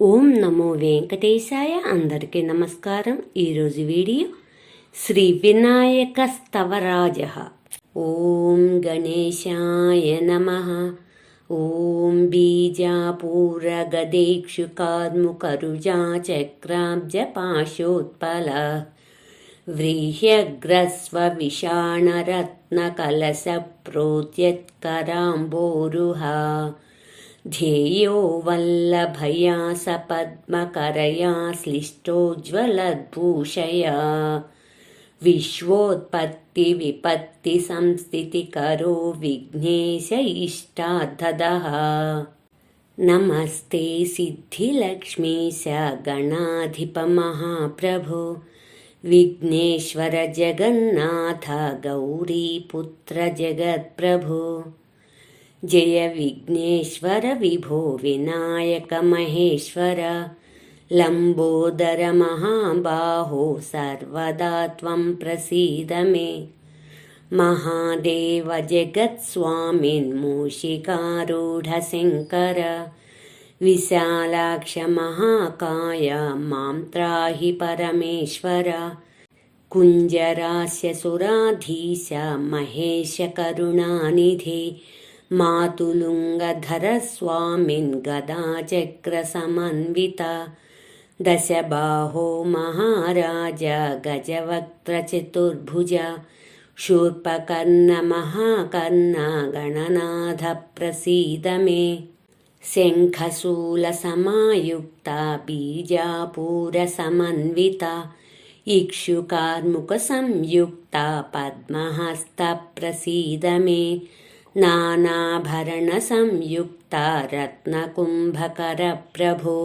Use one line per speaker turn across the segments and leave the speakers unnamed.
ఓం నమో వెంకటేశాయ అందరికీ నమస్కారం. ఈరోజు వీడియో శ్రీ వినాయక స్తవరాజ. ఓం గణేశాయ నమ. ఓం బీజాపూర కార్ముకరుజా చక్రాబ్జ పాశోత్పల వ్రీహ్యగ్రస్వ విషాణరత్నకలశ ప్రోత్యత్కరాంబోరుహా ध्येयो वल्लभया सपद्मकरया श्लिष्टोज्ज्वलद्भूषया विश्वोत्पत्तिविपत्तिसंस्थितिकरो विघ्नेश इष्टार्थदः नमस्ते सिद्धिलक्ष्मीश गणाधिपमहाप्रभो विघ्नेश्वर जगन्नाथ गौरीपुत्र जगत्प्रभो जय विघ्नेश्वर विभो विनायक महेश्वर लम्बोदर महाबाहो सर्वदा त्वं प्रसीद मे महादेव जगत्स्वामिन्मूषिकारूढशङ्कर विशालाक्ष महाकाय मां त्राहि परमेश्वर कुञ्जरास्य सुराधीश महेश करुणानिधे मातुलुङ्गधरस्वामिन् गदाचक्रसमन्विता दशबाहो महाराज गजवक्त्रचतुर्भुज शूर्पकर्णमहाकर्ण गणनाथ प्रसीद मे शङ्खशूलसमायुक्ता बीजापूरसमन्विता इक्षुकार्मुकसंयुक्ता पद्महस्तप्रसीद मे नानाभरणसंयुक्ता रत्नकुम्भकरप्रभो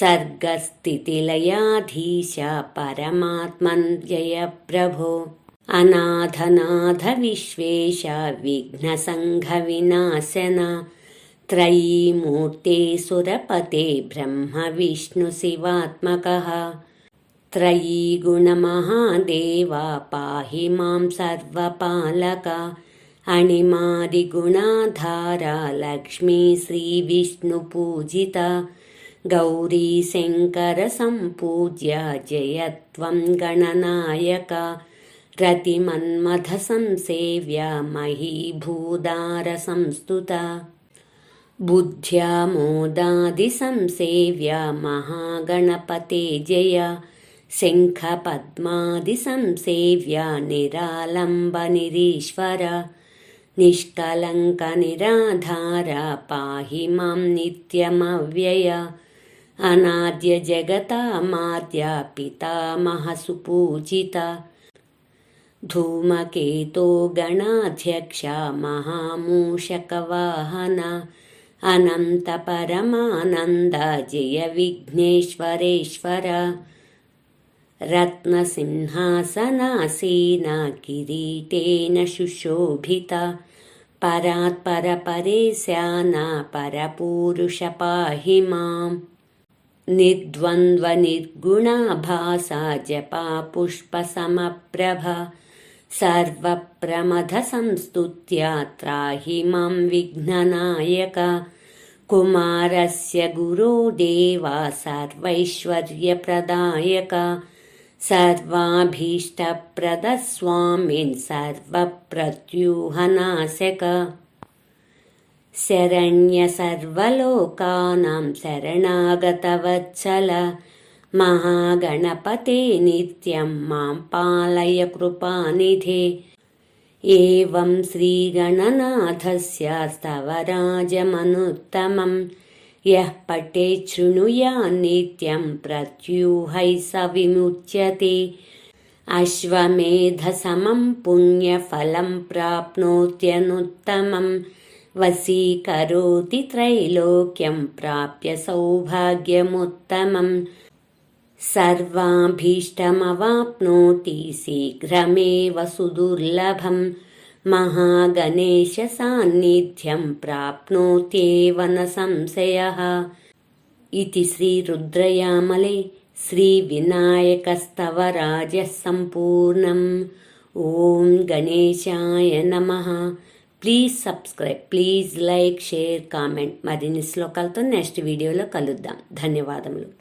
सर्गस्थितिलयाधीश परमात्मन् जयप्रभो अनाथनाथ विश्वेश विघ्नसङ्घविनाशन त्रयीमूर्ते सुरपते ब्रह्मविष्णुशिवात्मकः त्रयीगुणमहादेवा पाहि मां सर्वपालक अणिमादिगुणाधारा लक्ष्मी श्रीविष्णुपूजिता गौरीशङ्करसम्पूज्य जय त्वं गणनायक रतिमन्मथसंसेव्य महीभूदारसंस्तुता बुद्ध्या मोदादिसंसेव्य महागणपते जय शङ्खपद्मादिसंसेव्य निरालम्बनिरीश्वर निष्कलङ्कनिराधार पाहि मां नित्यमव्यय। अनाद्य जगतामाद्य पितामहसुपूजिता धूमकेतो गणाध्यक्ष महामूषकवाहन। अनन्तपरमानन्द जय विघ्नेश्वरेश्वर रत्नसिंहासनासीन किरीटेन सुशोभिता परात्परपरेशाना परपूरुष पाहि माम् निर्द्वन्द्वनिर्गुणाभासा जपा पुष्पसमप्रभा सर्वप्रमथसंस्तुत्या त्राहि मां विघ्ननायक कुमारस्य गुरो देवा सर्वैश्वर्यप्रदायक सर्वाभीष्टप्रदस्वामिन् सर्वप्रत्यूहनाशक। शरण्य सर्वलोकानां शरणागतवत्सल। महागणपते नित्यं मां पालय कृपानिधे। एवं श्रीगणनाथस्य स्तवराजमनुत्तमम् यः पठेत् शृणुयान्नित्यं प्रत्यूहै स विमुच्यते अश्वमेधसमं पुण्यफलं प्राप्नोत्यनुत्तमं वशीकरोति त्रैलोक्यं प्राप्य सौभाग्यमुत्तमं सर्वाभीष्टमवाप्नोति शीघ्रमेव सुदुर्लभम् महागणेशसान्निध्यं प्राप्नोत्येव न संशयः इति श्रीरुद्रयामले श्रीविनायकस्तवराजः सम्पूर्णम् ॐ गणेशाय नमः please subscribe please like share comment మరిన్ని శ్లోకాలతో నెక్స్ట్ వీడియోలో కలుద్దాం ధన్యవాదములు